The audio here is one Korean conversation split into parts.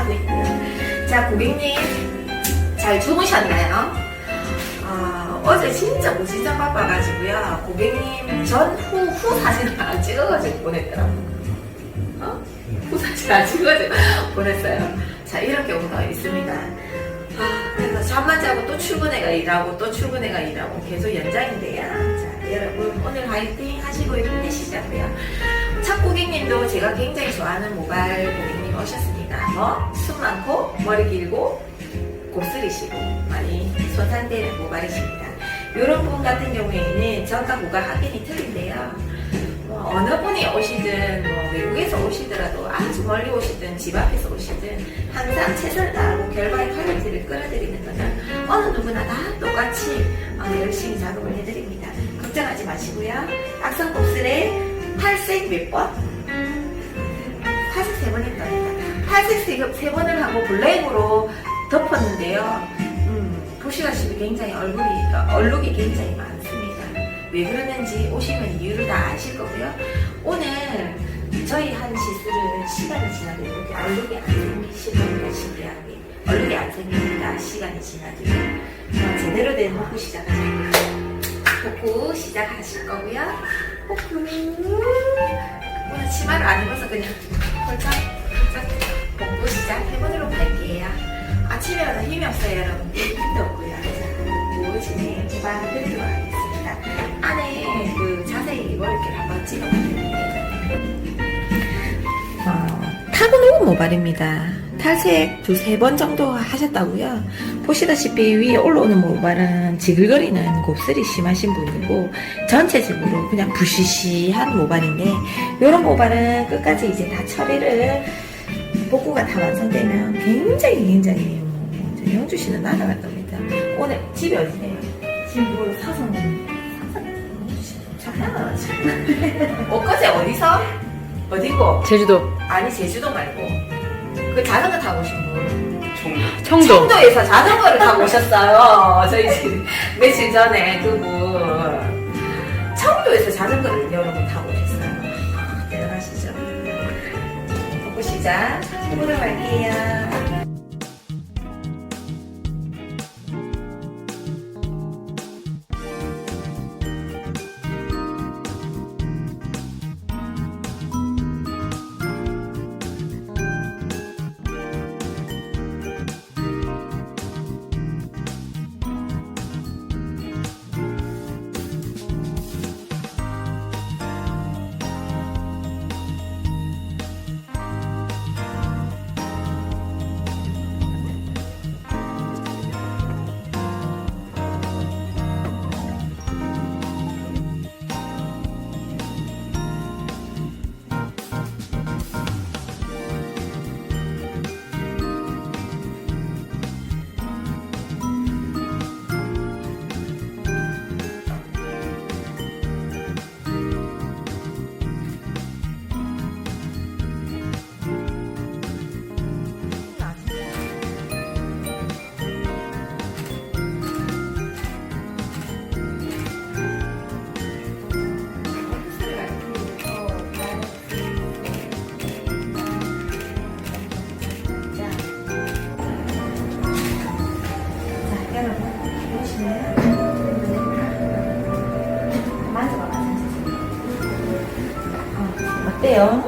하고 있고요. 자, 고객님, 잘 주무셨나요? 아, 어제 진짜 무지장 바빠가지고요. 고객님 전후, 후 사진을 안 찍어가지고 보냈더라고요. 어? 후 사진 안 찍어가지고 보냈어요. 자, 이런 경우가 있습니다. 아, 그래서 잠만 자고 또 출근해가 일하고 또 출근해가 일하고 계속 연장인데요. 자, 여러분 오늘 화이팅 하시고 힘내시자고요. 첫 고객님도 제가 굉장히 좋아하는 모발 고객님 오셨습니다. 뭐? 숨 많고 머리 길고 곱슬이시고 많이 손상되는 모발이십니다. 이런 분 같은 경우에는 전과 후가 확연히 틀린데요. 뭐 어느 분이 오시든 뭐 외국에서 오시더라도 아주 멀리 오시든 집 앞에서 오시든 항상 최선을 다하고 결과의 퀄리티를 끌어들이는 것은 어느 누구나 다 똑같이 어, 열심히 작업을 해드립니다. 걱정하지 마시고요. 악성 곱슬에 탈색 몇 번? 탈색 세 번 했답니다. 탈색 세, 세 번을 하고 블랙으로 덮었는데요. 음, 보시다시피 굉장히 얼굴이, 어, 얼룩이 굉장히 많습니다. 왜 그러는지 오시면 이유를 다 아실 거고요. 오늘 저희 한 시술은 시간이 지나도 이렇게 얼룩이 안 겁니다. 신기하게. 얼룩이 안 생깁니다. 시간이 지나도. 어, 제대로 된 복구 시작하 자고요. 복구 시작하실 거고요. 복구. 오늘 치마를 안 입어서 그냥 홀짝, 홀짝 복구 시작해보도록 할게요. 아침이라서 힘이 없어요, 여러분. 힘도 없고요. 자, 복구 진행 해봐드리도록 하겠습니다. 안에 그 자세히 머리를 한번 찍어볼게요. 어, 타고놓은 모발입니다. 탈색 두세 번 정도 하셨다고요. 보시다시피 위에 올라오는 모발은 지글거리는 곱슬이 심하신 분이고 전체적으로 그냥 부시시한 모발인데 이런 모발은 끝까지 이제 다 처리를 복구가 다 완성되면 굉장히 굉장히 뭐 영주 씨는 날아갈 겁니다. 오늘 집이 어디세요? 지금 뭐 사선 장난 엊그제 어디서? 어디고? 제주도 아니 제주도 말고 그 자전거 타고 오신 분. 청도. 청도에서 자전거를 타고 오셨어요. 저희 집 며칠 전에 그분. 청도에서 자전거를 여러분 타고 오셨어요. 아, 대단하시죠. 복구 시작. 해보도록 할게요 어, 어때요?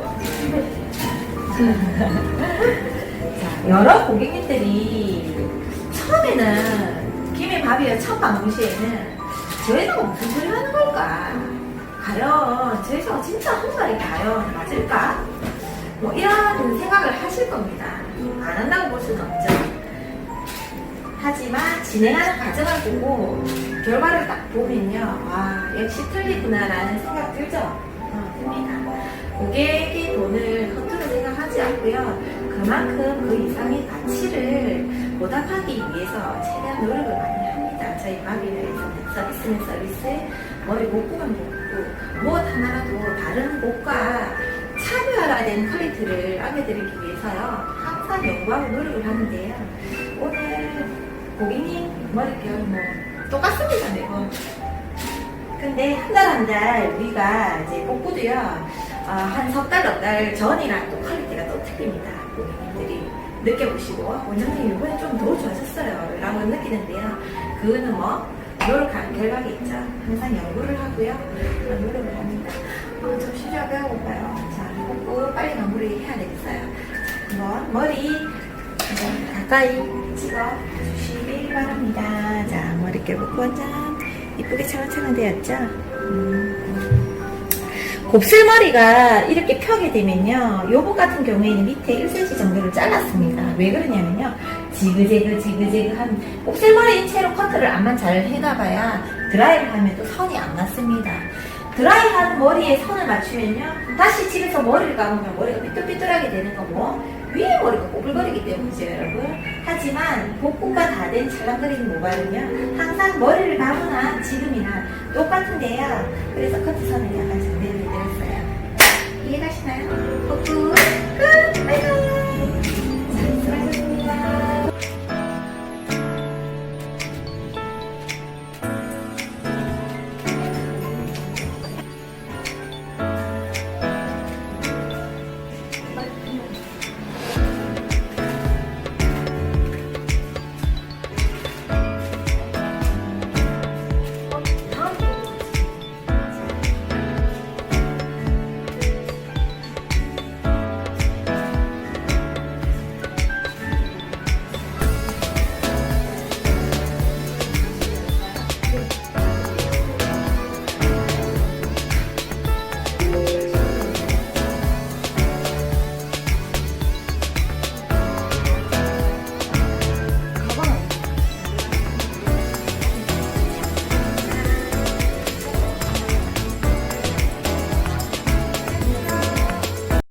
자, 여러 고객님들이 처음에는 김에 밥이요 첫 방문 시에는 저희가 무슨 소리 하는 걸까? 과연 저희가 진짜 한 말이 과연 맞을까? 뭐 이런 생각을 하실 겁니다. 안 한다고 볼 수는 없죠. 하지만 진행하는 과정을 보고 결과를 딱 보면요. 와, 역시 틀리구나라는 생각 들죠? 어, 듭니다. 고객의 돈을 허투루 생각하지 않고요. 그만큼 그 이상의 가치를 보답하기 위해서 최대한 노력을 많이 합니다. 저희 마비라에서는 서비스는 서비스, 머리 복구는 복구, 무엇 하나라도 다른 곳과 차별화된 퀄리티를 안겨드리기 위해서요. 항상 연구하고 노력을 하는데요. 오늘 고객님 머릿결 뭐 똑같습니다, 네 번. 근데 한 달 한 달 우리가 이제 복구도요. 아, 한석 달, 넉 달 전이랑 또 퀄리티가 또 틀립니다. 고객님들이 느껴보시고, 원장님 이번에 좀 더 좋아졌어요. 라고 느끼는데요. 그거는 뭐, 노력한 결과겠죠. 항상 연구를 하고요. 어, 노력을 합니다. 어, 좀 쉬려 배워볼까요? 자, 꼭 빨리 마무리 해야 되겠어요. 자, 한번 머리 가까이 찍어 주시길 바랍니다. 자, 머릿결 묶고 원장 이쁘게 차근차근 되었죠? 음. 곱슬머리가 이렇게 펴게 되면요. 요복 같은 경우에는 밑에 1cm 정도를 잘랐습니다. 왜 그러냐면요. 지그재그 지그재그 한 곱슬머리인 채로 커트를 안만 잘 해놔봐야 드라이를 하면 또 선이 안 맞습니다. 드라이한 머리에 선을 맞추면요. 다시 집에서 머리를 감으면 머리가 삐뚤삐뚤하게 되는 거고 위에 머리가 꼬불거리기 때문이죠 여러분. 하지만 복구가 다 된 찰랑거리는 모발은요. 항상 머리를 감으나 지금이나 똑같은데요. 그래서 커트선을 약간 정리를 해드렸어요. 이해가시나요? 복구